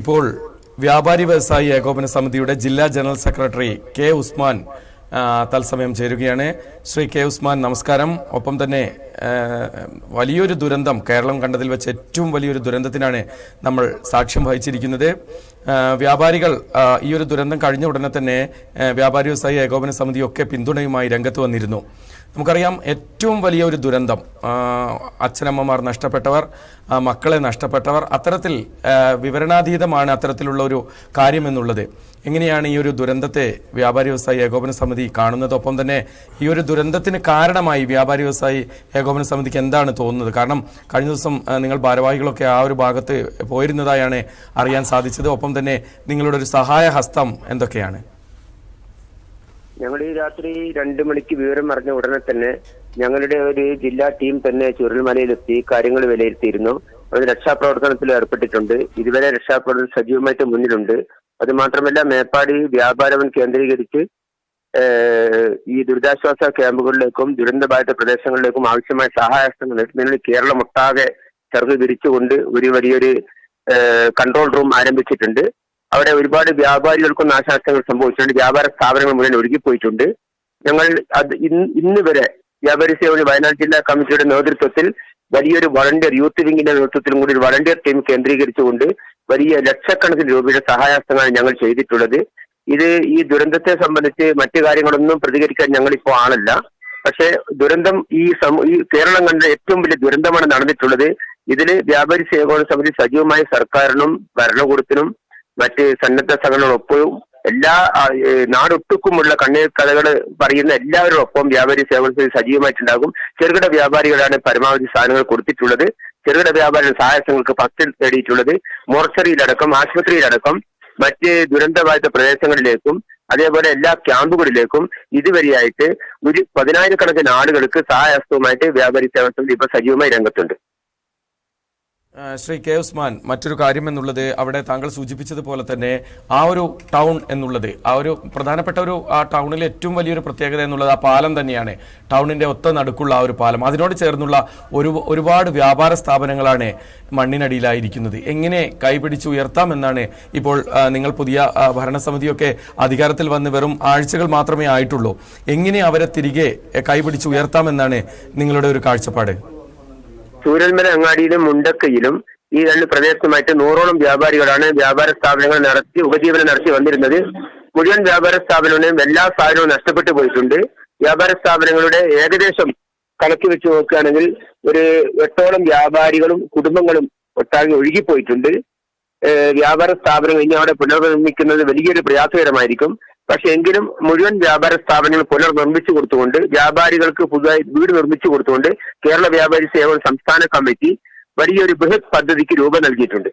ഇപ്പോൾ വ്യാപാരി വ്യവസായി ഏകോപന സമിതിയുടെ ജില്ലാ ജനറൽ സെക്രട്ടറി കെ ഉസ്മാൻ തത്സമയം ചേരുകയാണ്. ശ്രീ കെ ഉസ്മാൻ നമസ്കാരം. ഒപ്പം തന്നെ വലിയൊരു ദുരന്തം കേരളം കണ്ടതിൽ വെച്ച് ഏറ്റവും വലിയൊരു ദുരന്തത്തിനാണ് നമ്മൾ സാക്ഷ്യം വഹിച്ചിരിക്കുന്നത്. വ്യാപാരികൾ ഈ ഒരു ദുരന്തം കഴിഞ്ഞ ഉടനെ തന്നെ വ്യാപാരി വ്യവസായി ഏകോപന സമിതിയൊക്കെ പിന്തുണയുമായി രംഗത്ത് വന്നിരുന്നു. നമുക്കറിയാം ഏറ്റവും വലിയ ഒരു ദുരന്തം അച്ഛനമ്മമാർ നഷ്ടപ്പെട്ടവർ മക്കളെ നഷ്ടപ്പെട്ടവർ അത്തരത്തിൽ വിവരണാതീതമാണ് അത്തരത്തിലുള്ള ഒരു കാര്യമെന്നുള്ളത്. എങ്ങനെയാണ് ഈ ഒരു ദുരന്തത്തെ വ്യാപാരി വ്യവസായി ഏകോപന സമിതി കാണുന്നത് ഒപ്പം തന്നെ ഈ ഒരു ദുരന്തത്തിന് കാരണമായി വ്യാപാരി വ്യവസായി ഏകോപന സമിതിക്ക് എന്താണ് തോന്നുന്നത്? കാരണം കഴിഞ്ഞ ദിവസം നിങ്ങൾ ഭാരവാഹികളൊക്കെ ആ ഒരു ഭാഗത്ത് പോയിരുന്നതായാണ് അറിയാൻ സാധിച്ചത്. ഒപ്പം തന്നെ നിങ്ങളുടെ ഒരു സഹായ ഹസ്തം എന്തൊക്കെയാണ്? ഞങ്ങൾ ഈ രാത്രി രണ്ടു മണിക്ക് വിവരം അറിഞ്ഞ ഉടനെ തന്നെ ഞങ്ങളുടെ ഒരു ജില്ലാ ടീം തന്നെ ചുരുൾമലയിലെത്തി കാര്യങ്ങൾ വിലയിരുത്തിയിരുന്നു. അത് രക്ഷാപ്രവർത്തനത്തിൽ ഏർപ്പെട്ടിട്ടുണ്ട്. ഇതുവരെ രക്ഷാപ്രവർത്തനം സജീവമായിട്ട് മുന്നിലുണ്ട്. അത് മാത്രമല്ല മേപ്പാടി വ്യാപാരവൻ കേന്ദ്രീകരിച്ച് ഈ ദുരിതാശ്വാസ ക്യാമ്പുകളിലേക്കും ദുരന്തബാധിത പ്രദേശങ്ങളിലേക്കും ആവശ്യമായ സഹായഹസ്തങ്ങൾ എത്തുന്നതിന് കേരളം ഒട്ടാകെ ചെറുത് തിരിച്ചുകൊണ്ട് ഒരു വലിയൊരു കൺട്രോൾ റൂം ആരംഭിച്ചിട്ടുണ്ട്. അവിടെ ഒരുപാട് വ്യാപാരികൾക്കും നാശനഷ്ടങ്ങൾ സംഭവിച്ചിട്ടുണ്ട്. വ്യാപാര സ്ഥാപനങ്ങൾ മുഴുവൻ ഒഴുകിപ്പോയിട്ടുണ്ട് ഞങ്ങൾ അത് ഇന്ന് വരെ വ്യാപാരി സേവന വയനാട് ജില്ലാ കമ്മിറ്റിയുടെ നേതൃത്വത്തിൽ വലിയൊരു വളണ്ടിയർ യൂത്ത് വിങ്ങിന്റെ നേതൃത്വത്തിലും കൂടി ഒരു വളണ്ടിയർ ടീം കേന്ദ്രീകരിച്ചുകൊണ്ട് വലിയ ലക്ഷക്കണക്കിന് രൂപയുടെ സഹായഹസ്തങ്ങളാണ് ഞങ്ങൾ ചെയ്തിട്ടുള്ളത്. ഇത് ഈ ദുരന്തത്തെ സംബന്ധിച്ച് മറ്റു കാര്യങ്ങളൊന്നും പ്രതികരിക്കാൻ ഞങ്ങളിപ്പോ ആളല്ല. പക്ഷേ ദുരന്തം ഈ ഈ കേരളം കണ്ട ഏറ്റവും വലിയ ദുരന്തമാണ് നടന്നിട്ടുള്ളത്. ഇതിൽ വ്യാപാരി സേവന സമിതി സജീവമായി സർക്കാരിനും ഭരണകൂടത്തിനും മറ്റ് സന്നദ്ധ സംഘടനകളൊപ്പവും എല്ലാ നാടൊട്ടുക്കുമുള്ള കണ്ണീർ കഥകൾ പറയുന്ന എല്ലാവരും ഒപ്പം വ്യാപാരി സേവന സമിതി സജീവമായിട്ടുണ്ടാകും. ചെറുകിട വ്യാപാരികളാണ് പരമാവധി സാധനങ്ങൾ കൊടുത്തിട്ടുള്ളത്. ചെറുകിട വ്യാപാരി സഹായങ്ങൾക്ക് പത്തിൽ നേടിയിട്ടുള്ളത് മോർച്ചറിയിലടക്കം ആശുപത്രിയിലടക്കം മറ്റ് ദുരന്തബാധിത പ്രദേശങ്ങളിലേക്കും അതേപോലെ എല്ലാ ക്യാമ്പുകളിലേക്കും ഇതുവരെയായിട്ട് ഒരു പതിനായിരക്കണക്കിന് ആളുകൾക്ക് സഹായഹസ്തവുമായിട്ട് വ്യാപാരി സേവന സമിതി ഇപ്പൊ സജീവമായി രംഗത്തുണ്ട്. ശ്രീ കെ ഉസ്മാൻ മറ്റൊരു കാര്യം എന്നുള്ളത് അവിടെ താങ്കൾ സൂചിപ്പിച്ചതുപോലെ തന്നെ ആ ഒരു ടൗൺ എന്നുള്ളത് ആ ഒരു പ്രധാനപ്പെട്ട ഒരു ആ ടൗണിലെ ഏറ്റവും വലിയൊരു പ്രത്യേകത എന്നുള്ളത് ആ പാലം തന്നെയാണ്. ടൗണിന്റെ ഒത്ത നടുക്കുള്ള ആ ഒരു പാലം. അതിനോട് ചേർന്നുള്ള ഒരു ഒരുപാട് വ്യാപാര സ്ഥാപനങ്ങളാണ് മണ്ണിനടിയിലായിരിക്കുന്നത്. എങ്ങനെ കൈപിടിച്ച് ഉയർത്താമെന്നാണ് ഇപ്പോൾ നിങ്ങൾ പുതിയ ഭരണസമിതിയൊക്കെ അധികാരത്തിൽ വന്ന് വെറും ആഴ്ചകൾ മാത്രമേ ആയിട്ടുള്ളൂ. എങ്ങനെ അവരെ തിരികെ കൈപിടിച്ച് ഉയർത്താമെന്നാണ് നിങ്ങളുടെ ഒരു കാഴ്ചപ്പാട്? ചൂരൽമല അങ്ങാടിയിലും മുണ്ടക്കയിലും ഈ രണ്ട് പ്രദേശത്തുമായിട്ട് നൂറോളം വ്യാപാരികളാണ് വ്യാപാര സ്ഥാപനങ്ങൾ നടത്തി ഉപജീവനം നടത്തി വന്നിരുന്നത്. മുഴുവൻ വ്യാപാര സ്ഥാപനങ്ങളും എല്ലാ സാധനവും നഷ്ടപ്പെട്ടു പോയിട്ടുണ്ട്. വ്യാപാര സ്ഥാപനങ്ങളുടെ ഏകദേശം കണക്ക് വെച്ച് നോക്കുകയാണെങ്കിൽ ഒരു എട്ടോളം വ്യാപാരികളും കുടുംബങ്ങളും ഒട്ടാകെ ഒഴുകിപ്പോയിട്ടുണ്ട്. വ്യാപാര സ്ഥാപനങ്ങൾ ഇനി അവിടെ പുനർനിർമ്മിക്കുന്നത് വലിയൊരു പ്രയാസകരമായിരിക്കും. പക്ഷെ എങ്കിലും മുഴുവൻ വ്യാപാര സ്ഥാപനങ്ങൾ പുനർനിർമ്മിച്ചു കൊടുത്തുകൊണ്ട് വ്യാപാരികൾക്ക് പുതുതായി വീട് നിർമ്മിച്ചു കൊടുത്തുകൊണ്ട് കേരള വ്യാപാരി സേവന സംസ്ഥാന കമ്മിറ്റി വലിയൊരു ബൃഹത് പദ്ധതിക്ക് രൂപം നൽകിയിട്ടുണ്ട്.